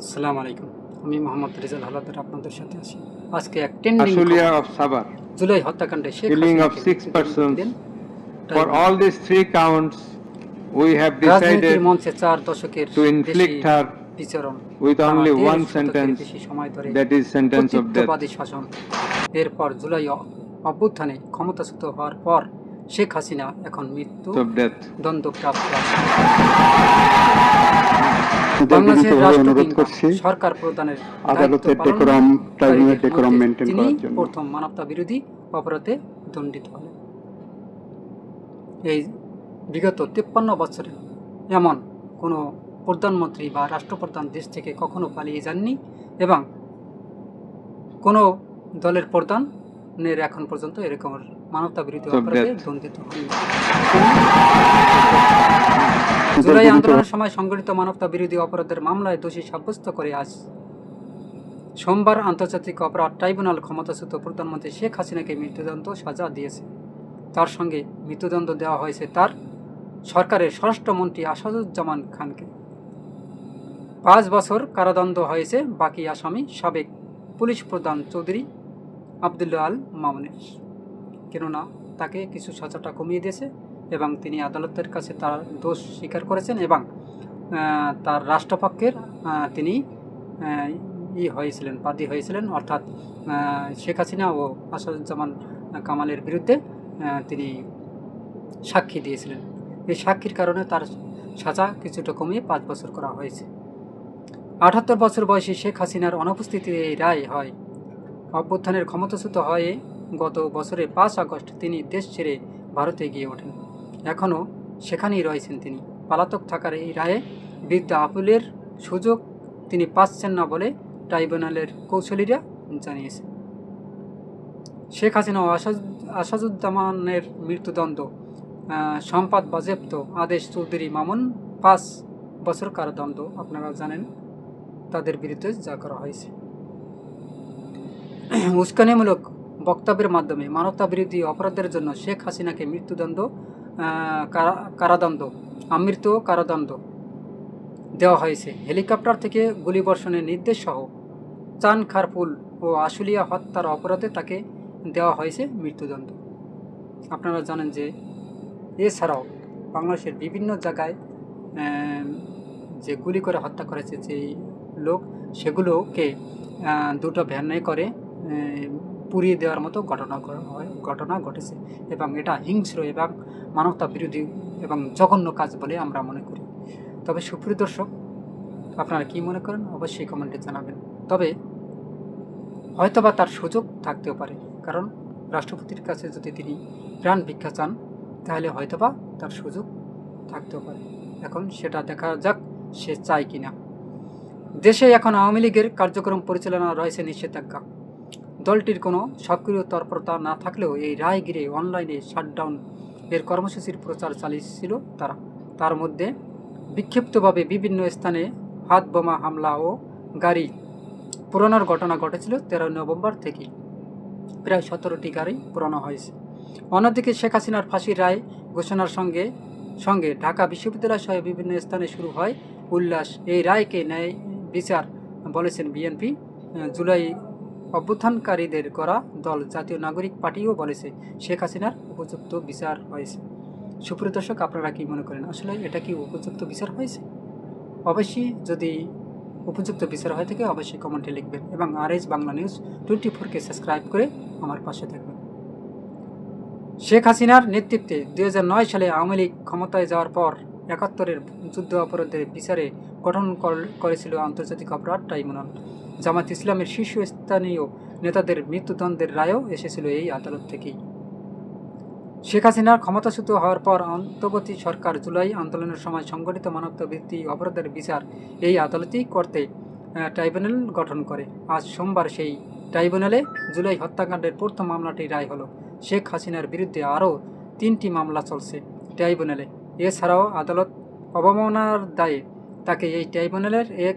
আসসালামু আলাইকুম আমি মোহাম্মদ রিজাল হালাদার আপনাদের সাথে আছি আজকে এক ট্রেন্ডিং Sabah. জুলাই হত্যাকাণ্ডে শেখ মৃত্যুদণ্ড persons. দিলেন। For তাই all these three counts, we have রাজনীতির মঞ্চে চার দশকের বিচরণ দেড় one শতকের sentence, বেশি সময় ধরে that is sentence of death. শাসন এরপর জুলাই অভ্যুত্থানে ক্ষমতাচ্যুত হওয়ার পর শেখ হাসিনা এখন মৃত্যু। বাংলাদেশের করছি। সরকার প্রদানের আদালতের করার জন্য। প্রথম মানবতা বিরোধী অপরাধে দণ্ডিত হলেন। এই বিগত তিপ্পান্ন বছরে এমন কোনো প্রধানমন্ত্রী বা রাষ্ট্রপ্রধান দেশ থেকে কখনো পালিয়ে যাননি এবং কোনো দলের প্রধানের এখন পর্যন্ত এরকম মানবতা বিরোধী অপরাধে দণ্ডিত জুলাই আন্দোলনের সময় সংগঠিত মানবতা বিরোধী অপরাধের মামলায় দোষী সাব্যস্ত করে আজ সোমবার আন্তর্জাতিক অপরাধ ট্রাইব্যুনাল ক্ষমতাচ্যুত প্রধানমন্ত্রী শেখ হাসিনাকে মৃত্যুদণ্ড সাজা দিয়েছে। তার সঙ্গে মৃত্যুদণ্ড দেওয়া হয়েছে তার সরকারের স্বরাষ্ট্রমন্ত্রী আসাদুজ্জামান খানকে। পাঁচ বছর কারাদণ্ড হয়েছে বাকি আসামি সাবেক পুলিশ প্রধান চৌধুরী আবদুল্লা আল মামুনের। কেননা তাকে কিছু সাজাটা কমিয়ে দিয়েছে এবং তিনি আদালতের কাছে তার দোষ স্বীকার করেছেন এবং তার রাষ্ট্রপক্ষের তিনি ই হয়েছিলেন, বাদী হয়েছিলেন। অর্থাৎ শেখ হাসিনা ও আসাদুজ্জামান কামালের বিরুদ্ধে তিনি সাক্ষী দিয়েছিলেন। এই সাক্ষীর কারণে তার সাজা কিছুটা কমিয়ে পাঁচ বছর করা হয়েছে। আটাত্তর বছর বয়সী শেখ হাসিনার অনুপস্থিতিতে এই রায় হয়। অভ্যুত্থানের ক্ষমতাচ্যুত হয়ে গত বছরে পাঁচ আগস্ট তিনি দেশ ছেড়ে ভারতে গিয়ে ওঠেন। এখনও সেখানেই রয়েছেন তিনি। পালাতক থাকার এই রায়ে বিরুদ্ধে আপুলের সুযোগ তিনি পাচ্ছেন না বলে ট্রাইব্যুনালের কৌশলীরা জানিয়েছে। শেখ হাসিনা ও আসাদ আসাদুজ্জামানের মৃত্যুদণ্ড সম্পাদ বাজেপ্ত আদেশ চৌধুরী মামুন, পাঁচ বছর কারাদণ্ড আপনারা জানেন, তাদের বিরুদ্ধে যা করা হয়েছে। উস্কানিমূলক বক্তব্যের মাধ্যমে মানবতা বিরোধী অপরাধের জন্য শেখ হাসিনাকে মৃত্যুদণ্ড কারাদণ্ড আমৃত্যু কারাদণ্ড দেওয়া হয়েছে। হেলিকপ্টার থেকে গুলিবর্ষণের নির্দেশ সহ চান খারপুল ও আশুলিয়া হত্যার অপরাধে তাকে দেওয়া হয়েছে মৃত্যুদণ্ড। আপনারা জানেন যে এছাড়াও বাংলাদেশের বিভিন্ন জায়গায় যে গুলি করে হত্যা করেছে যে লোক, সেগুলোকে দুটো ভ্যানে করে পুড়িয়ে দেওয়ার মতো ঘটনা ঘটনা ঘটেছে এবং এটা হিংস্র এবং মানবতা বিরোধী এবং জঘন্য কাজ বলে আমরা মনে করি। তবে সুপ্রিয় দর্শক, আপনারা কি মনে করেন? অবশ্যই কমেন্টে জানাবেন। তবে হয়তোবা তার সুযোগ থাকতেও পারে, কারণ রাষ্ট্রপতির কাছে যদি তিনি প্রাণ ভিক্ষা চান, তাহলে হয়তোবা তার সুযোগ থাকতেও পারে। এখন সেটা দেখা যাক সে চায় কিনা। দেশে এখন আওয়ামী লীগের কার্যক্রম পরিচালনা রয়েছে নিষেধাজ্ঞা। দলটির কোনো সক্রিয় তৎপরতা না থাকলেও এই রায় ঘিরে অনলাইনে শাটডাউন এর কর্মসূচির প্রচার চালিয়েছিল তারা। তার মধ্যে বিক্ষিপ্তভাবে বিভিন্ন স্থানে হাত বোমা হামলা ও গাড়ি পুরানোর ঘটনা ঘটেছিল তেরো নভেম্বর থেকে। প্রায় সতেরোটি গাড়ি পুরানো হয়েছে। অন্যদিকে শেখ হাসিনার ফাঁসির রায় ঘোষণার সঙ্গে সঙ্গে ঢাকা বিশ্ববিদ্যালয় সহ বিভিন্ন স্থানে শুরু হয় উল্লাস। এই রায়কে ন্যায় বিচার বলেছেন বিএনপি। জুলাই অভ্যুত্থানকারীদের করা দল জাতীয় নাগরিক পার্টিও বলেছে, শেখ হাসিনার উপযুক্ত বিচার হয়েছে। সুপ্রিয় দর্শক, আপনারা কি মনে করেন, আসলে এটা কি উপযুক্ত বিচার হয়েছে? অবশ্যই যদি উপযুক্ত বিচার হয়ে থাকে, অবশ্যই কমেন্টে লিখবেন এবং R S Bangla news twenty ফোরকে সাবস্ক্রাইব করে আমার পাশে থাকবেন। শেখ হাসিনার নেতৃত্বে দু হাজার নয় সালে আওয়ামী লীগ ক্ষমতায় যাওয়ার পর একাত্তরের যুদ্ধ অপরাধের বিচারে গঠন কর- করেছিল আন্তর্জাতিক অপরাধ ট্রাইব্যুনাল। জামাত ইসলামের শীর্ষস্থানীয় নেতাদের মৃত্যুদণ্ডের রায়ও এসেছিল এই আদালত থেকেই। শেখ হাসিনার ক্ষমতাচ্যুত হওয়ার পর অন্তর্বর্তী সরকার জুলাই আন্দোলনের সময় সংগঠিত মানবতা বৃত্তি অপরাধের বিচার এই আদালতেই করতে ট্রাইব্যুনাল গঠন করে। আজ সোমবার সেই ট্রাইব্যুনালে জুলাই হত্যাকাণ্ডের প্রথম মামলাটি রায় হলো। শেখ হাসিনার বিরুদ্ধে আরও তিনটি মামলা চলছে ট্রাইব্যুনালে। এছাড়াও আদালত অবমাননার দায়ে তাকে এই ট্রাইব্যুনালের এক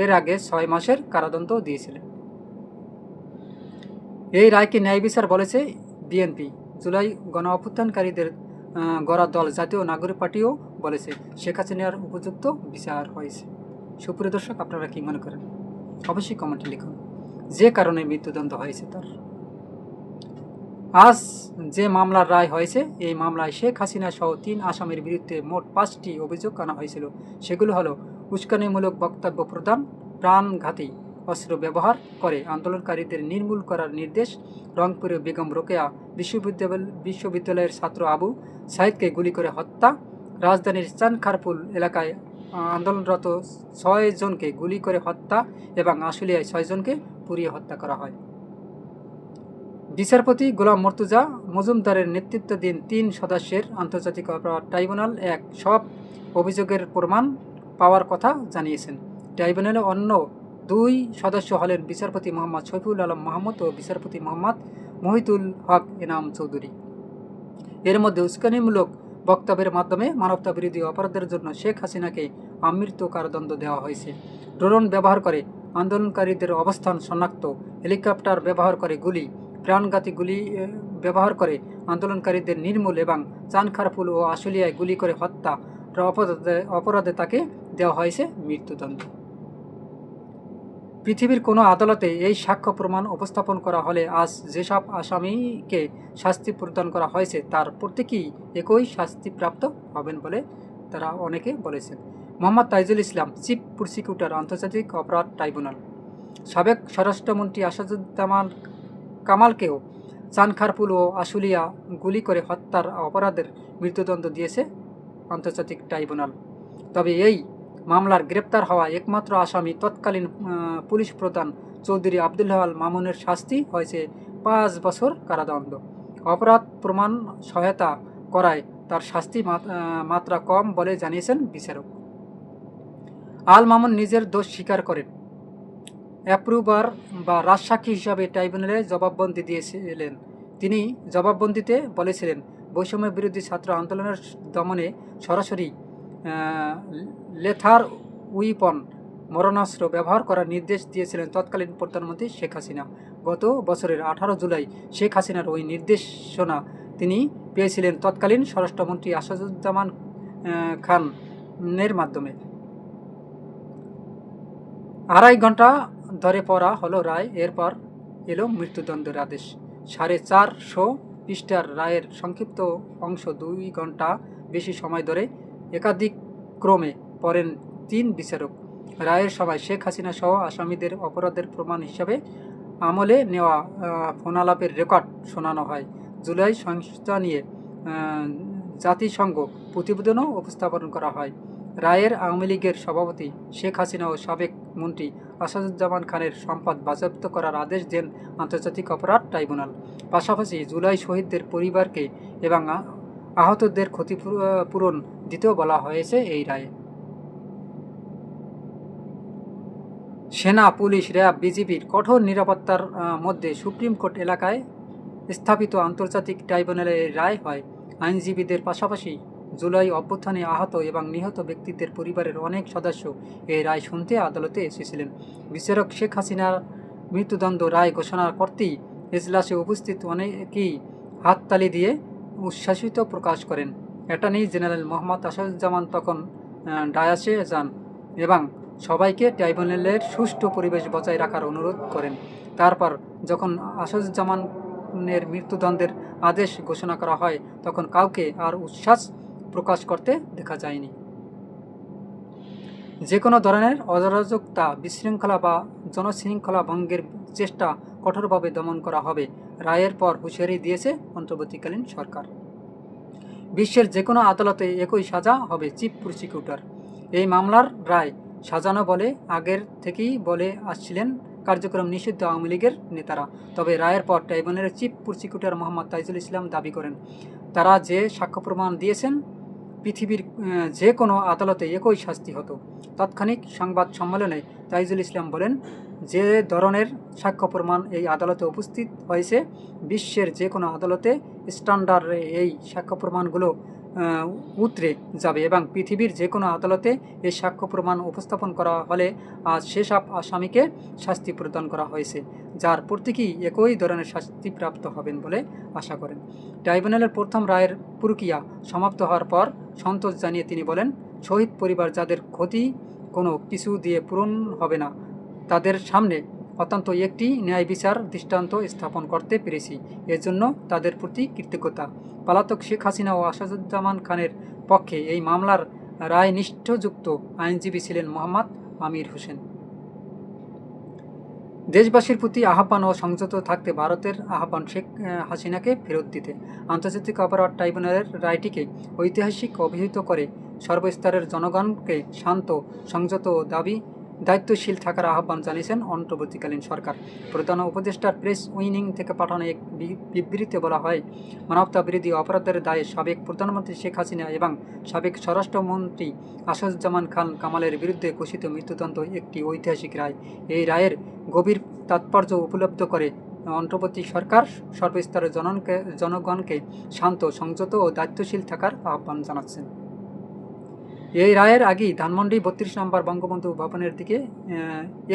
এর আগে ছয় মাসের কারাদণ্ড দিয়েছিলেন। এই রায়কে ন্যায় বিচার বলেছে বিএনপি। জুলাই গণ অভ্যুত্থানকারীদের গড়া দল জাতীয় নাগরিক পার্টিও বলেছে, শেখ হাসিনার উপযুক্ত বিচার হয়েছে। সুপ্রিয় দর্শক, আপনারা কি মনে করেন? অবশ্যই কমেন্টে লিখুন, যে কারণে মৃত্যুদণ্ড হয়েছে তার। আজ যে মামলার রায় হয়েছে, এই মামলায় শেখ হাসিনা সহ তিন আসামির বিরুদ্ধে মোট পাঁচটি অভিযোগ আনা হয়েছিল। সেগুলো হলো উস্কানিমূলক বক্তব্য প্রদান প্রাণঘাতী অস্ত্র ব্যবহার করে আন্দোলনকারীদের নির্মূল করার নির্দেশ রংপুরে বেগম রোকেয়া বিশ্ববিদ্যালয় বিশ্ববিদ্যালয়ের ছাত্র আবু সাইদকে গুলি করে হত্যা। রাজধানীর চানখারপুল এলাকায় আন্দোলনরত ছয় জনকে গুলি করে হত্যা এবং আশুলিয়ায় ছয়জনকে পুড়িয়ে হত্যা করা হয়। বিচারপতি গোলাম মর্তুজা মজুমদারের নেতৃত্বাধীন তিন সদস্যের আন্তর্জাতিক অপরাধ ট্রাইব্যুনাল এক সব অভিযোগের প্রমাণ পাওয়ার কথা জানিয়েছেন। ট্রাইব্যুনালে অন্য দুই সদস্য হলেন বিচারপতি মোহাম্মদ শফিউল আলম মাহমুদ ও বিচারপতি মোহাম্মদ মহিতুল হক এনাম চৌধুরী। এর মধ্যে উস্কানিমূলক বক্তব্যের মাধ্যমে মানবতা বিরোধী অপরাধের জন্য শেখ হাসিনাকে আমৃত্যু কারাদণ্ড দেওয়া হয়েছে। ড্রোন ব্যবহার করে আন্দোলনকারীদের অবস্থান শনাক্ত, হেলিকপ্টার ব্যবহার করে গুলি, প্রাণঘাতী গুলি ব্যবহার করে আন্দোলনকারীদের নির্মূল এবং চানখারপুল ও আশুলিয়ায় গুলি করে হত্যা অপরাধে তাকে দেওয়া হয়েছে মৃত্যুদণ্ড। পৃথিবীর কোনো আদালতে এই সাক্ষ্য প্রমাণ উপস্থাপন করা হলে আজ যেসব আসামিকে শাস্তি প্রদান করা হয়েছে, তার প্রত্যেকেই একই শাস্তিপ্রাপ্ত হবেন বলে তারা অনেকে বলেছেন। মোহাম্মদ তাইজুল ইসলাম, চিফ প্রসিকিউটর, আন্তর্জাতিক অপরাধ ট্রাইব্যুনাল। সাবেক স্বরাষ্ট্রমন্ত্রী আসাদুজ্জামান কামালকেও চানখারপুল ও আশুলিয়া গুলি করে হত্যার অপরাধের মৃত্যুদণ্ড দিয়েছে আন্তর্জাতিক ট্রাইব্যুনাল। তবে এই মামলার গ্রেপ্তার হওয়া একমাত্র আসামি তৎকালীন পুলিশ প্রধান চৌধুরী আবদুল হাল মামুনের শাস্তি হয়েছে পাঁচ বছর কারাদণ্ড। অপরাধ প্রমাণ সহায়তা করায় তার শাস্তি মাত- মাত্রা কম বলে জানিয়েছেন বিচারক। আল মামুন নিজের দোষ স্বীকার করেন। অ্যাপ্রুভার বা রাজসাক্ষী হিসাবে ট্রাইব্যুনালে জবাববন্দি দিয়েছিলেন। তিনি জবাববন্দিতে বলেছিলেন বৈষম্য বিরোধী ছাত্র আন্দোলনের দমনে সরাসরি লেথার উইপন মরণাস্ত্র ব্যবহার করার নির্দেশ দিয়েছিলেন তৎকালীন প্রধানমন্ত্রী শেখ হাসিনা। গত বছরের আঠারো জুলাই শেখ হাসিনার ওই নির্দেশনা তিনি পেয়েছিলেন তৎকালীন স্বরাষ্ট্রমন্ত্রী আসাদুজ্জামান খানের মাধ্যমে। আড়াই ঘণ্টা ধরে পড়া হলো রায়, এরপর এলো মৃত্যুদণ্ডের আদেশ। সাড়ে চারশো পৃষ্ঠার রায়ের সংক্ষিপ্ত অংশ দুই ঘণ্টা বেশি সময় ধরে একাধিক ক্রমে পড়েন তিন বিচারক। রায়ের সভায় শেখ হাসিনা সহ আসামিদের অপরাধের প্রমাণ হিসাবে আমলে নেওয়া ফোনালাপের রেকর্ড শোনানো হয়। জুলাই সংস্থা নিয়ে জাতিসংঘ প্রতিবেদনও উপস্থাপন করা হয়। রায়ের আওয়ামী লীগের সভাপতি শেখ হাসিনা ও সাবেক মন্ত্রী আসাদুজ্জামান খানের সম্পদ বাজেয়াপ্ত করার আদেশ দেন আন্তর্জাতিক অপরাধ ট্রাইব্যুনাল। পাশাপাশি জুলাই শহীদদের পরিবারকে এবং আহতদের ক্ষতিপূরণ দিতেও বলা হয়েছে এই রায়ে। সেনা, পুলিশ, র্যাব বিজিবির কঠোর নিরাপত্তার মধ্যে সুপ্রিম কোর্ট এলাকায় স্থাপিত আন্তর্জাতিক ট্রাইব্যুনালে এই রায় হয়। আইনজীবীদের পাশাপাশি জুলাই অভ্যুত্থানে আহত এবং নিহত ব্যক্তিদের পরিবারের অনেক সদস্য এই রায় শুনতে আদালতে এসেছিলেন। বিচারক শেখ হাসিনার মৃত্যুদণ্ড রায় ঘোষণা করতেই এজলাসে উপস্থিত অনেকেই হাততালি দিয়ে উচ্ছ্বাসিত প্রকাশ করেন। অ্যাটর্নি জেনারেল মোহাম্মদ আসাদুজ্জামান তখন ডায়াসে যান এবং সবাইকে ট্রাইব্যুনালের সুষ্ঠু পরিবেশ বজায় রাখার অনুরোধ করেন। তারপর যখন আসাদুজ্জামানের মৃত্যুদণ্ডের আদেশ ঘোষণা করা হয়, তখন কাউকে আর উচ্ছ্বাস প্রকাশ করতে দেখা যায়নি। যে কোনো ধরনের অরাজকতা, বিশৃঙ্খলা বা জনশৃঙ্খলা ভঙ্গের চেষ্টা কঠোরভাবে দমন করা হবে। রায়ের পর হুঁশিয়ারি দিয়েছে অন্তর্বর্তীকালীন সরকার। বিশ্বের যে কোনো আদালতে একই সাজা হবে চিফ প্রসিকিউটর। এই মামলার রায় সাজানো বলে আগের থেকেই বলে আসছিলেন কার্যক্রম নিষিদ্ধ আওয়ামী লীগের নেতারা। তবে রায়ের পর ট্রাইব্যুনালের চিফ প্রসিকিউটর মোহাম্মদ তাইজুল ইসলাম দাবি করেন, তারা যে সাক্ষ্য প্রমাণ দিয়েছেন, পৃথিবীর যে কোনো আদালতে একই শাস্তি হতো। তাৎক্ষণিক সংবাদ সম্মেলনে তাইজুল ইসলাম বলেন, যে ধরনের সাক্ষ্য প্রমাণ এই আদালতে উপস্থিত হয়েছে, বিশ্বের যে কোনো আদালতে স্ট্যান্ডার্ডে এই সাক্ষ্য প্রমাণগুলো উতরে যাবে এবং পৃথিবীর যে কোনো আদালতে এই সাক্ষ্য প্রমাণ উপস্থাপন করা হলে আজ সেসব আসামিকে শাস্তি প্রদান করা হয়েছে, যার প্রত্যেকেই একই ধরনের শাস্তিপ্রাপ্ত হবেন বলে আশা করেন। ট্রাইব্যুনালের প্রথম রায়ের প্রক্রিয়া সমাপ্ত হওয়ার পর সন্তোষ জানিয়ে তিনি বলেন, শহীদ পরিবার যাদের ক্ষতি কোনো কিছু দিয়ে পূরণ হবে না, তাদের সামনে অত্যন্ত একটি ন্যায় বিচার দৃষ্টান্ত স্থাপন করতে পেরেছি। এর জন্য তাদের প্রতি কৃতজ্ঞতা। পলাতক শেখ হাসিনা ও আসাদুজ্জামান খানের পক্ষে এই মামলার রায় নিষ্ঠযুক্ত আইনজীবী ছিলেন মোহাম্মদ আমির হোসেন। দেশবাসীর প্রতি আহ্বান ও সংযত থাকতে ভারতের আহ্বান শেখ হাসিনাকে ফেরত দিতে। আন্তর্জাতিক অপরাধ ট্রাইব্যুনালের রায়টিকে ঐতিহাসিক অভিহিত করে সর্বস্তরের জনগণকে শান্ত, সংযত ও দাবি দায়িত্বশীল থাকার আহ্বান জানিয়েছেন অন্তর্বর্তীকালীন সরকার। প্রধান উপদেষ্টার প্রেস উইনিং থেকে পাঠানো এক বিবৃতিতে বলা হয়, মানবতা বিরোধী অপরাধের দায়ে সাবেক প্রধানমন্ত্রী শেখ হাসিনা এবং সাবেক স্বরাষ্ট্রমন্ত্রী আসাদুজ্জামান খান কামালের বিরুদ্ধে ঘোষিত মৃত্যুদণ্ড একটি ঐতিহাসিক রায়। এই রায়ের গভীর তাৎপর্য উপলব্ধ করে অন্তর্বর্তী সরকার সর্বস্তরের জনগণকে শান্ত, সংযত ও দায়িত্বশীল থাকার আহ্বান জানাচ্ছেন। এই রায়ের আগেই ধানমন্ডি বত্রিশ নম্বর বঙ্গবন্ধু ভবনের দিকে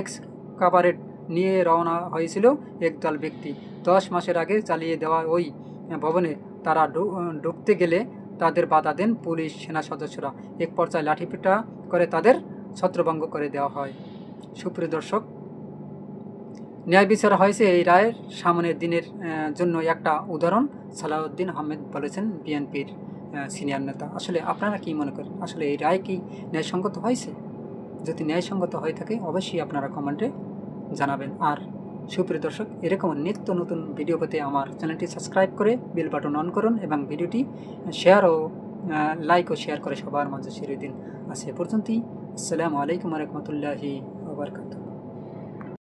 এক্স কাভারেট নিয়ে রওনা হয়েছিল একদল ব্যক্তি। দশ মাসের আগে চালিয়ে দেওয়া ওই ভবনে তারা ঢুকতে গেলে তাদের বাধা দেন পুলিশ, সেনা সদস্যরা। এক পর্যায়ে লাঠিপিটা করে তাদের ছত্রভঙ্গ করে দেওয়া হয়। সুপ্রিয় দর্শক, ন্যায় বিচার হয়েছে এই রায়ের সামনের দিনের জন্য একটা উদাহরণ সালাউদ্দিন আহমেদ বলেছেন বিএনপির। সিনিয়র নেতা। আসলে আপনারা কি মনে করেন? আসলে এই রায় কি ন্যায়সঙ্গত হয়েছে? যদি ন্যায়সঙ্গত হয়ে থাকে, অবশ্যই আপনারা কমেন্টে জানাবেন। আর সুপ্রিয় দর্শক, এরকম নিত্য নতুন ভিডিও পেতে আমার চ্যানেলটি সাবস্ক্রাইব করে বেল বাটন অন করুন এবং ভিডিওটি শেয়ার ও লাইক ও শেয়ার করে সবার মাঝে ছেড়ে দিন। আজ এ পর্যন্তই। আসসালামু আলাইকুম রহমতুল্লাহি ওবরকাতুহ